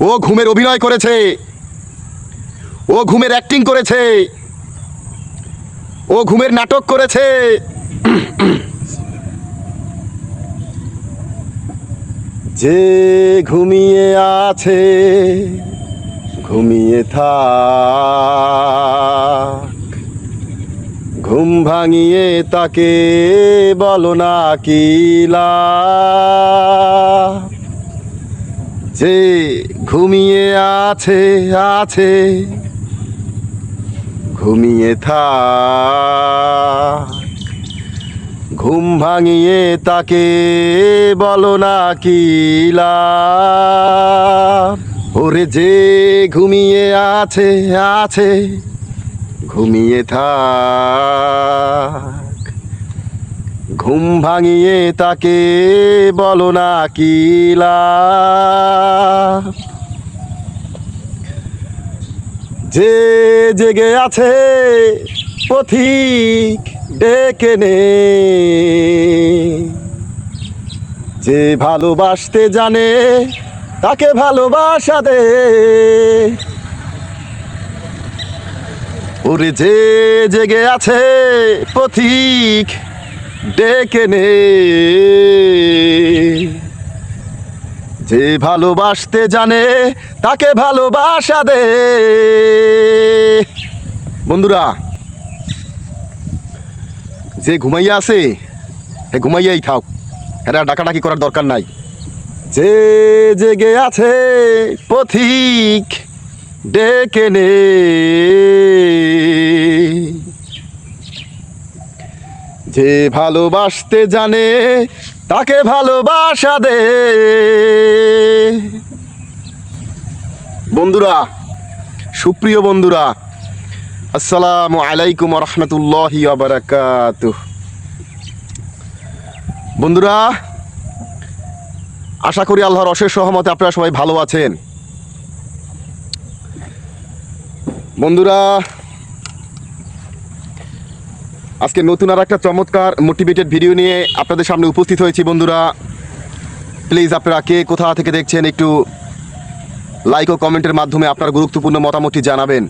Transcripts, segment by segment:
ও ঘুমের অভিনয় করেছে। ও ঘুমের অ্যাক্টিং করেছে। ও ঘুমের নাটক করেছে। যে ঘুমিয়ে আছে, ঘুমিয়ে থাক। ঘুম ভাঙিয়ে তাকে বলো না কিলা যে ঘুমিয়ে আছে আছে। ঘুমিয়ে থাক। ঘুম ভাঙিয়ে তাকে বলো না কিলা ওরে যে ঘুমিয়ে আছে আছে। ঘুমিয়ে থাক ঘুম ভাঙিয়ে তাকে বলো না কিলা যে জেগে আছে পথিক ডেকে নে। যে ভালোবাসতে জানে তাকে ভালোবাসা দে। ওরে যে জেগে আছে পথিক ডেকে নে। যে ভালোবাসতে জানে, তাকে ভালোবাসা দে। বন্ধুরা, যে ঘুমাইয়া আছে, হে ঘুমাইয়াই থাক। এরা ডাকাডাকি করার দরকার নাই। যে জেগে আছে, পথিক, ডেকে নে। যে ভালোবাসতে জানে, তাকে ভালোবাসা দে। বন্ধুরা, সুপ্রিয় বন্ধুরা, আসসালামু আলাইকুম রহমতুল্লাহি বারাকাত বন্ধুরা, আশা করি আল্লাহর অশেষ সহমতে আপনারা সবাই ভালো আছেন। বন্ধুরা আজকে নতুন আর একটা চমৎকার মোটিভেটেড ভিডিও নিয়ে আপনাদের সামনে উপস্থিত হয়েছি বন্ধুরা। প্লিজ আপনারা কে কোথা থেকে দেখছেন একটু লাইক ও কমেন্টের মাধ্যমে আপনার গুরুত্বপূর্ণ মতামতটি জানাবেন।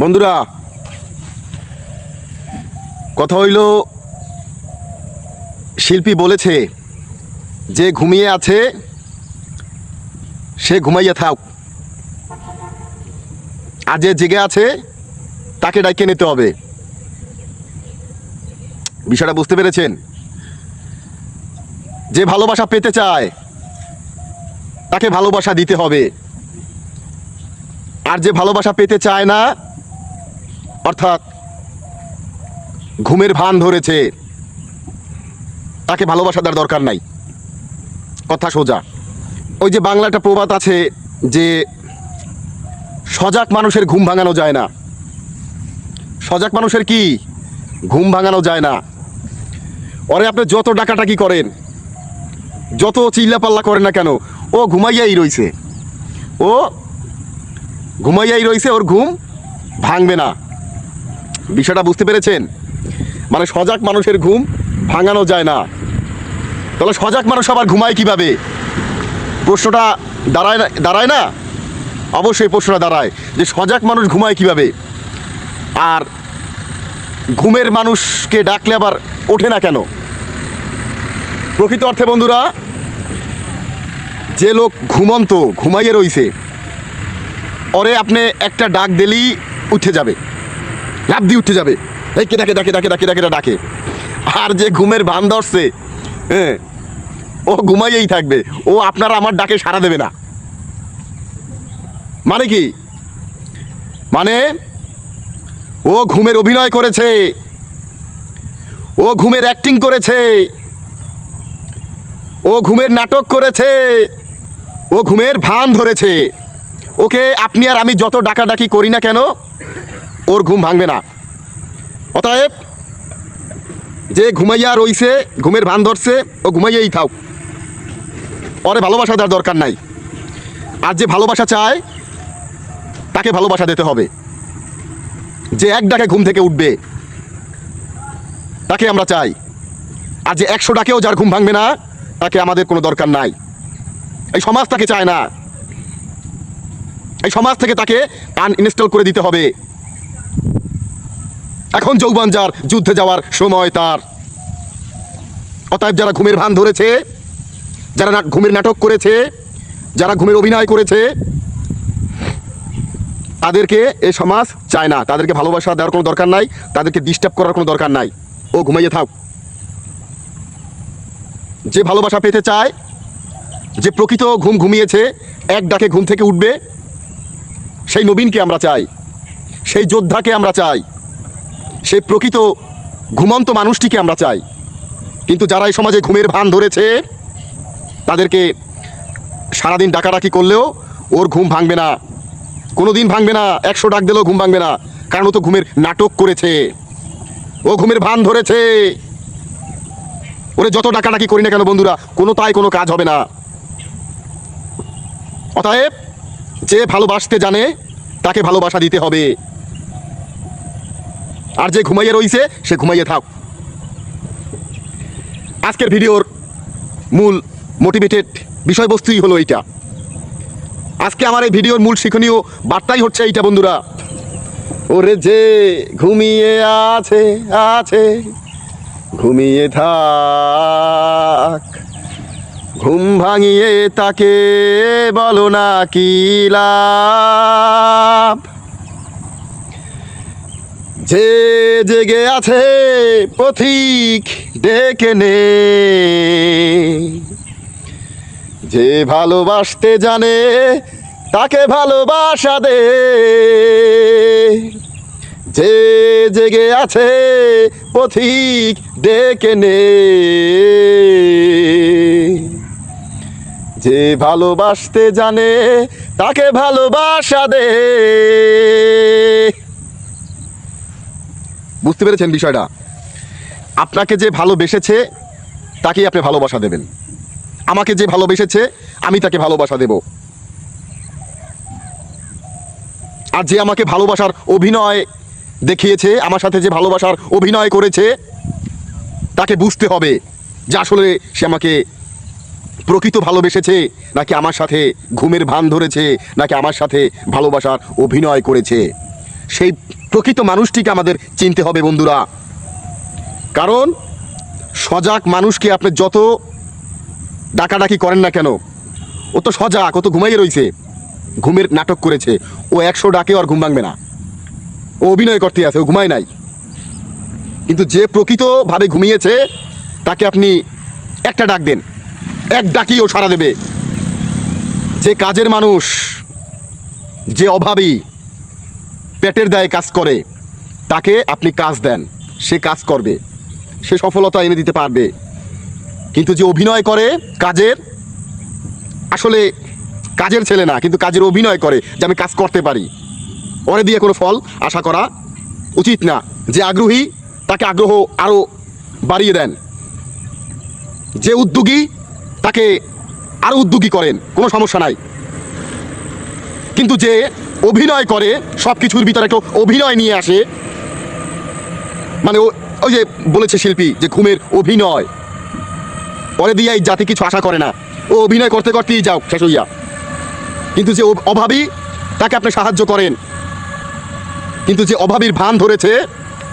বন্ধুরা, কথা হইল, শিল্পী বলেছে, যে ঘুমিয়ে আছে, সে ঘুমাইয়া থাক। আর যে জেগে আছে, তাকে ডাইকে নিতে হবে। বিষয়টা বুঝতে পেরেছেন? যে ভালোবাসা পেতে চায়, তাকে ভালোবাসা দিতে হবে। আর যে ভালোবাসা পেতে চায় না, অর্থাৎ ঘুমের ভান ধরেছে, তাকে ভালোবাসা দেওয়ার দরকার নাই। কথা সোজা। ওই যে বাংলা একটা প্রবাদ আছে যে, সজাগ মানুষের ঘুম ভাঙানো যায় না। সজাগ মানুষের কি? ঘুম ভাঙানো যায় না। ওরে আপনি যত ডাকাটাকি করেন, যত চিল্লাপাল্লা করেন না কেন, ও ঘুমাইয়াই রইছে। ও ঘুমাইয়াই রইছে, ওর ঘুম ভাঙবে না। বিষয়টা বুঝতে পেরেছেন? মানে সজাগ মানুষের ঘুম ভাঙানো যায় না। তাহলে সজাগ মানুষ আবার ঘুমায় কীভাবে? প্রশ্নটা দাঁড়ায় না দাঁড়ায় না? অবশ্যই প্রশ্নটা দাঁড়ায় যে সজাগ মানুষ ঘুমায় কীভাবে? আর ঘুমের মানুষকে ডাকলে আবার ওঠে না কেন? প্রকৃত অর্থে বন্ধুরা, যে লোক ঘুমন্ত, ঘুমাইয়ে রইছে ওরে আপনি একটা ডাক দিলেই উঠে যাবে। লাভ দিয়ে উঠে যাবে। এই কে ডাকে ডাকে ডাকে ডাকে ডাকে ডাকে। আর যে ঘুমের ভান ধরছে হ্যাঁ ও ঘুমাইয়েই থাকবে। ও আপনারা আমার ডাকে সাড়া দেবে না। মানে কি? মানে ও ঘুমের অভিনয় করেছে। ও ঘুমের অ্যাক্টিং করেছে। ও ঘুমের নাটক করেছে। ও ঘুমের ভান ধরেছে। ওকে আপনি আর আমি যত ডাকাডাকি করি না কেন, ওর ঘুম ভাঙবে না। অতএব, যে ঘুমাইয়া রইছে, ঘুমের ভান ধরছে, ও ঘুমাইয়াই থাক। ওরে ভালোবাসা দেওয়ার দরকার নাই। আর যে ভালোবাসা চায়, তাকে ভালোবাসা দিতে হবে। যে এক ডাকে ঘুম থেকে উঠবে তাকে আমরা চাই। আর যে একশো ডাকেও যার ঘুম ভাঙবে না, তাকে আমাদের কোনো দরকার নাই। এই সমাজ তাকে চায় না। এই সমাজ থেকে তাকে আনইনস্টল করে দিতে হবে। এখন যৌবন যার, যুদ্ধে যাওয়ার সময় তার। অতএব যারা ঘুমের ভান ধরেছে, যারা ঘুমের নাটক করেছে, যারা ঘুমের অভিনয় করেছে, তাদেরকে এ সমাজ চায় না। তাদেরকে ভালোবাসা দেওয়ার কোনো দরকার নাই, তাদেরকে ডিস্টার্ব করার কোনো দরকার নাই। ও ঘুমাইয়ে থাক। যে ভালোবাসা পেতে চায়, যে প্রকৃত ঘুম ঘুমিয়েছে, এক ডাকে ঘুম থেকে উঠবে, সেই নবীনকে আমরা চাই, সেই যোদ্ধাকে আমরা চাই, সেই প্রকৃত ঘুমন্ত মানুষটিকে আমরা চাই। কিন্তু যারা এই সমাজে ঘুমের ভান ধরেছে, তাদেরকে সারাদিন ডাকাডাকি করলেও ওর ঘুম ভাঙবে না। কোনো দিন ভাঙবে না, একশো ডাক দিলেও ঘুম ভাঙবে না, কারণ ও তো ঘুমের নাটক করেছে। ও ঘুমের ভান ধরেছে। ওরে যত ডাকাডাকি করি না কেন বন্ধুরা, কোনো তাই কোনো কাজ হবে না। অতএব যে ভালোবাসতে জানে, তাকে ভালোবাসা দিতে হবে। আর যে ঘুমাইয়ে রইছে, সে ঘুমাইয়ে থাক। আজকের ভিডিওর মূল মোটিভেটেড বিষয়বস্তুই হলো এইটা। আজকে আমার এই ভিডিওর মূল শিক্ষণীয় বার্তাই হচ্ছে এইটা, বন্ধুরা। ওরে যে ঘুমিয়ে আছে আছে, ঘুমিয়ে থাক। ঘুম ভাঙিয়ে তাকে বলো না কি লাভ? যে জেগে আছে পথিক ডেকে নে। যে ভালোবাসতে জানে, তাকে ভালোবাসা দে। যে জেগে আছে পথিক ডেকে নে। যে ভালোবাসতে জানে, তাকে ভালোবাসা দে। বুঝতে পেরেছেন বিষয়টা? আপনাকে যে ভালোবেসেছে, তাকেই আপনি ভালোবাসা দেবেন। আমাকে যে ভালোবেসেছে, আমি তাকে ভালোবাসা দেব। আর যে আমাকে ভালোবাসার অভিনয় দেখিয়েছে, আমার সাথে যে ভালোবাসার অভিনয় করেছে, তাকে বুঝতে হবে যে আসলে সে আমাকে প্রকৃত ভালোবেসেছে, নাকি আমার সাথে ঘুমের ভান ধরেছে, নাকি আমার সাথে ভালোবাসার অভিনয় করেছে। সেই প্রকৃত মানুষটিকে আমাদের চিনতে হবে বন্ধুরা। কারণ সজাগ মানুষকে আপনি যত ডাকাডাকি করেন না কেন, ও তো সজাগ, ও তো ঘুমাইয়ে রয়েছে ঘুমের নাটক করেছে, ও একশো ডাকে আর ঘুম ভাঙবে না। ও অভিনয় করতে আছে, ও ঘুমায় নাই। কিন্তু যে প্রকৃতভাবে ঘুমিয়েছে, তাকে আপনি একটা ডাক দেন। এক ডাকি ও সারা দেবে। যে কাজের মানুষ, যে অভাবী, পেটের দায়ে কাজ করে, তাকে আপনি কাজ দেন। সে কাজ করবে। সে সফলতা এনে দিতে পারবে। কিন্তু যে অভিনয় করে কাজের, আসলে কাজের ছেলে না, কিন্তু কাজের অভিনয় করে, যে আমি কাজ করতে পারি। ওরে দিয়ে কোনো ফল আশা করা উচিত না। যে আগ্রহী, তাকে আগ্রহ আরও বাড়িয়ে দেন। যে উদ্যোগী, তাকে আরও উদ্যোগী করেন, কোনো সমস্যা নাই। কিন্তু যে অভিনয় করে সব কিছুর ভিতরে একটা অভিনয় নিয়ে আসে মানে ওই যে বলেছে শিল্পী যে ঘুমের অভিনয়। পরে দিয়ে এই জাতি কিছু আশা করে না। ও অভিনয় করতে করতেই যাও, শেষ হইয়া। কিন্তু যে অভাবী, তাকে আপনি সাহায্য করেন। কিন্তু যে অভাবীর ভান ধরেছে,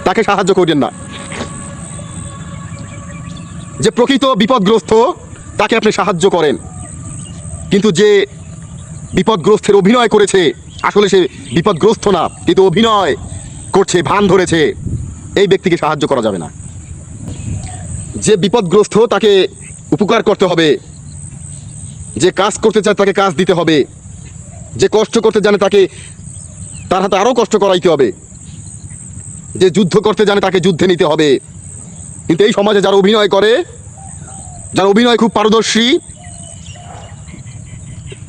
তাকে সাহায্য করেন না। যে প্রকৃত বিপদগ্রস্ত, তাকে আপনি সাহায্য করেন। কিন্তু যে বিপদগ্রস্তের অভিনয় করেছে, আসলে সে বিপদগ্রস্ত না, কিন্তু অভিনয় করছে, ভান ধরেছে, এই ব্যক্তিকে সাহায্য করা যাবে না। যে বিপদগ্রস্ত, তাকে উপকার করতে হবে। যে কাজ করতে চায়, তাকে কাজ দিতে হবে। যে কষ্ট করতে জানে, তাকে তার হাতে আরও কষ্ট করাইতে হবে। যে যুদ্ধ করতে জানে তাকে যুদ্ধে নিতে হবে। কিন্তু এই সমাজে যারা অভিনয় করে, যারা অভিনয় খুব পারদর্শী,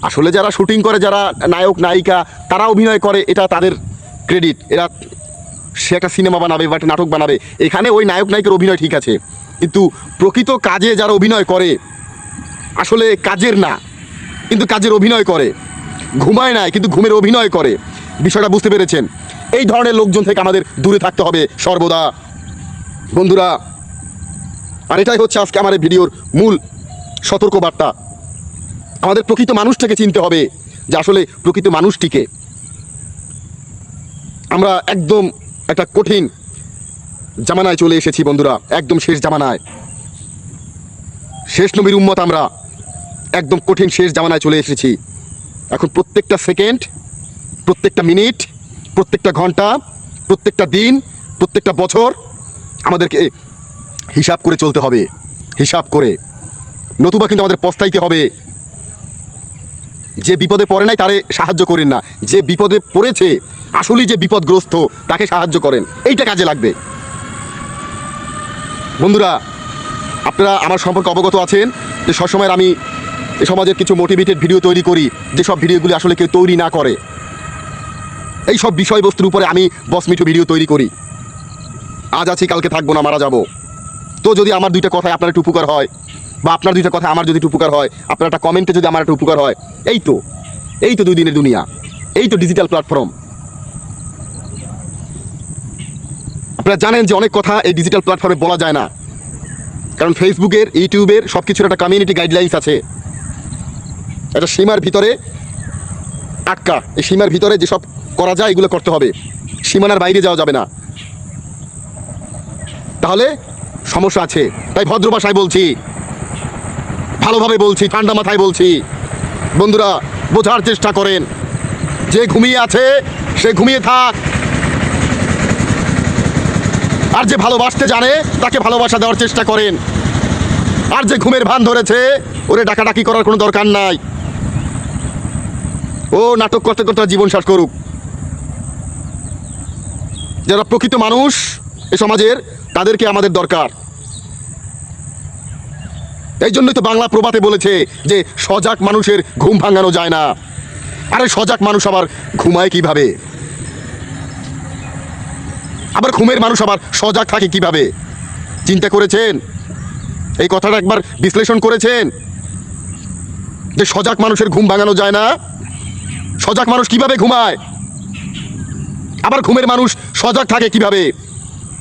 আসলে যারা শুটিং করে, যারা নায়ক, নায়িকা, তারা অভিনয় করে, এটা তাদের ক্রেডিট এরা সে একটা সিনেমা বানাবে বা একটা নাটক বানাবে। এখানে ওই নায়ক, নায়িকার অভিনয় ঠিক আছে। কিন্তু প্রকৃত কাজে যারা অভিনয় করে, আসলে কাজের না, কিন্তু কাজের অভিনয় করে। ঘুমায় নাই, কিন্তু ঘুমের অভিনয় করে। বিষয়টা বুঝতে পেরেছেন। এই ধরনের লোকজন থেকে আমাদের দূরে থাকতে হবে সর্বদা। বন্ধুরা, আর এটাই হচ্ছে আজকে আমার এই ভিডিওর মূল সতর্কবার্তা। আমাদের প্রকৃত মানুষটাকে চিনতে হবে যে আসলে প্রকৃত মানুষটিকে। আমরা একদম একটা কঠিন জামানায় চলে এসেছি বন্ধুরা, একদম শেষ জামানায়। শেষ নবীর উম্মত আমরা, একদম কঠিন শেষ জামানায় চলে এসেছি। এখন প্রত্যেকটা সেকেন্ড প্রত্যেকটা মিনিট, প্রত্যেকটা ঘণ্টা, প্রত্যেকটা দিন, প্রত্যেকটা বছর আমাদেরকে হিসাব করে চলতে হবে, হিসাব করে। নতুবা কিন্তু আমাদের পস্তাইতে হবে। যে বিপদে পড়ে নাই তারে সাহায্য করেন না। যে বিপদে পড়েছে, আসলেই যে বিপদগ্রস্ত, তাকে সাহায্য করেন। এইটা কাজে লাগবে। বন্ধুরা, আপনারা আমার সম্পর্কে অবগত আছেন যে সবসময় আমি সমাজের কিছু মোটিভেটেড ভিডিও তৈরি করি। যেসব ভিডিওগুলি আসলে কেউ তৈরি না করে। এই সব বিষয়বস্তুর উপরে আমি বস মিঠু ভিডিও তৈরি করি। আজ আছি, কালকে থাকব না, মারা যাব। তো যদি আমার দুইটা কথায় আপনার একটু উপকার হয়, বা আপনার দুইটা কথা আমার যদি একটু উপকার হয়, আপনার একটা কমেন্টে যদি আমার একটা উপকার হয়, এই তো এই তো দুই দিনের দুনিয়া, এই তো ডিজিটাল প্ল্যাটফর্ম আপনারা জানেন যে অনেক কথা এই ডিজিটাল প্ল্যাটফর্মে বলা যায় না। কারণ ফেসবুকের ইউটিউবের সব কিছুর একটা কমিউনিটি গাইডলাইন্স আছে। একটা সীমার ভিতরে আটকা, এই সীমার ভিতরে যেসব করা যায়, এগুলো করতে হবে। সীমানার বাইরে যাওয়া যাবে না। তাহলে সমস্যা আছে। তাই ভদ্র ভাষায় বলছি। ভালোভাবে বলছি, ঠান্ডা মাথায় বলছি। বন্ধুরা, বোঝার চেষ্টা করেন। যে ঘুমিয়ে আছে, সে ঘুমিয়ে থাক। আর যে ভালোবাসতে জানে, তাকে ভালোবাসা দেওয়ার চেষ্টা করেন। আর যে ঘুমের ভান ধরেছে, ওরে ডাকাডাকি করার কোনো দরকার নাই। ও, নাটক করতে করতে জীবন শেষ করুক। যারা প্রকৃত মানুষ এ সমাজের, তাদেরকে আমাদের দরকার। এই জন্যই তো বাংলা প্রবাদে বলেছে যে সজাগ মানুষের ঘুম ভাঙানো যায় না। আরে সজাগ মানুষ আবার ঘুমায় কীভাবে? আবার ঘুমের মানুষ আবার সজাগ থাকে কীভাবে? চিন্তা করেছেন? এই কথাটা একবার বিশ্লেষণ করেছেন? যে সজাগ মানুষের ঘুম ভাঙানো যায় না? সজাগ মানুষ কীভাবে ঘুমায়? আবার ঘুমের মানুষ সজাগ থাকে কীভাবে?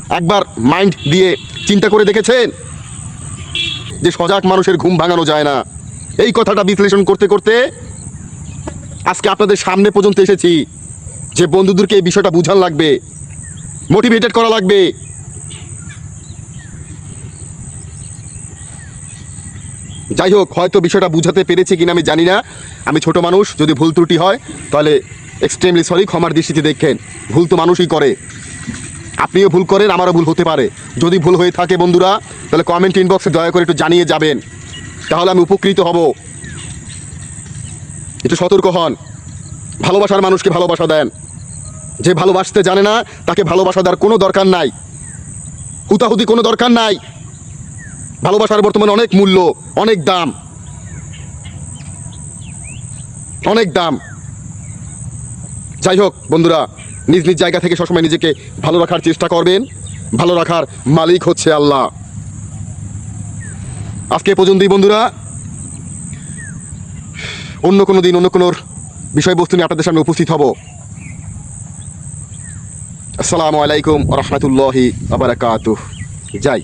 একবার মাইন্ড দিয়ে চিন্তা করে দেখেছেন? যে সজাগ মানুষের ঘুম ভাঙানো যায় না। এই কথাটা বিশ্লেষণ করতে করতে আজকে আপনাদের সামনে পর্যন্ত এসেছি যে বন্ধুদেরকে এই বিষয়টা বুঝান লাগবে মোটিভেটেড করা লাগবে। যাই হোক, হয়তো বিষয়টা বুঝাতে পেরেছি কিনা আমি জানি না। আমি ছোট মানুষ, যদি ভুল ত্রুটি হয়, তাহলে এক্সট্রিমলি সরি ক্ষমার দৃষ্টিতে দেখেন। ভুল তো মানুষই করে। আপনিও ভুল করেন, আমারও ভুল হতে পারে। যদি ভুল হয়ে থাকে বন্ধুরা, তাহলে কমেন্ট ইনবক্সে দয়া করে একটু জানিয়ে যাবেন। তাহলে আমি উপকৃত হব। একটু সতর্ক হন। ভালোবাসার মানুষকে ভালোবাসা দেন। যে ভালোবাসতে জানে না, তাকে ভালোবাসা দেওয়ার কোনো দরকার নাই। হুতাহুতি কোনো দরকার নাই। ভালোবাসার বর্তমানে অনেক মূল্য, অনেক দাম। অনেক দাম। যাই হোক, বন্ধুরা, নিজ নিজ জায়গা থেকে সবসময় নিজেকে ভালো রাখার চেষ্টা করবেন। ভালো রাখার মালিক হচ্ছে আল্লাহ। আজকে পর্যন্তই, বন্ধুরা। অন্য কোনো দিন, অন্য কোনো বিষয়বস্তু নিয়ে আপনাদের সামনে উপস্থিত হব। আসসালামু আলাইকুম রহমতুল্লাহি আবরাকাতুহ যাই।